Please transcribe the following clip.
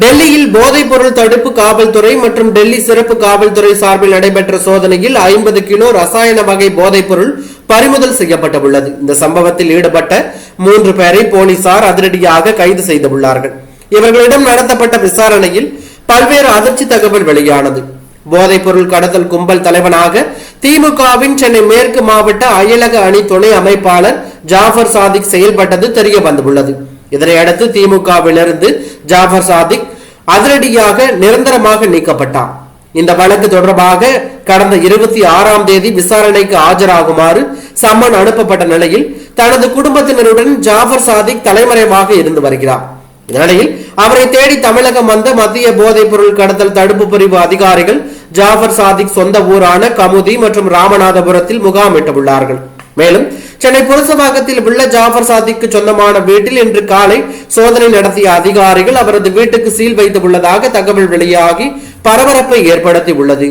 டெல்லியில் போதைப் பொருள் தடுப்பு காவல்துறை மற்றும் டெல்லி சிறப்பு காவல்துறை சார்பில் நடைபெற்ற சோதனையில் ஐம்பது கிலோ ரசாயன வகை போதைப் பொருள் பறிமுதல் செய்யப்பட்டுள்ளது. இந்த சம்பவத்தில் ஈடுபட்ட மூன்று பேரை போலீசார் அதிரடியாக கைது செய்துள்ளார்கள். இவர்களிடம் நடத்தப்பட்ட விசாரணையில் பல்வேறு அதிர்ச்சி தகவல் வெளியானது. போதைப் பொருள் கடத்தல் கும்பல் தலைவனாக திமுகவின் சென்னை மேற்கு மாவட்ட அயலக அணி துணை அமைப்பாளர் ஜாஃபர் சாதிக் செயல்பட்டது தெரிய வந்துள்ளது. இதனையடுத்து திமுகவிலிருந்து ஜாஃபர் சாதிக் அதிரடியாக நிரந்தரமாக நீக்கப்பட்டார். இந்த வழக்கு தொடர்பாக கடந்த இருபத்தி ஆறாம் தேதி விசாரணைக்கு ஆஜராகுமாறு சம்மன் அனுப்பப்பட்ட நிலையில் தனது குடும்பத்தினருடன் ஜாஃபர் சாதிக் தலைமறைவாக இருந்து வருகிறார். இந்நிலையில் அவரை தேடி தமிழகம் வந்த மத்திய போதைப் பொருள் கடத்தல் தடுப்பு பிரிவு அதிகாரிகள் ஜாஃபர் சாதிக் சொந்த ஊரான கமுதி மற்றும் ராமநாதபுரத்தில் முகாமிட்டுள்ளார்கள் மேலும் சென்னை புரசவாக்கத்தில் உள்ள ஜாஃபர் சாதிக்கு சொந்தமான வீட்டில் இன்று காலை சோதனை நடத்திய அதிகாரிகள் அவரது வீட்டுக்கு சீல் வைத்து உள்ளதாக தகவல் வெளியாகி பரபரப்பை ஏற்படுத்தி உள்ளது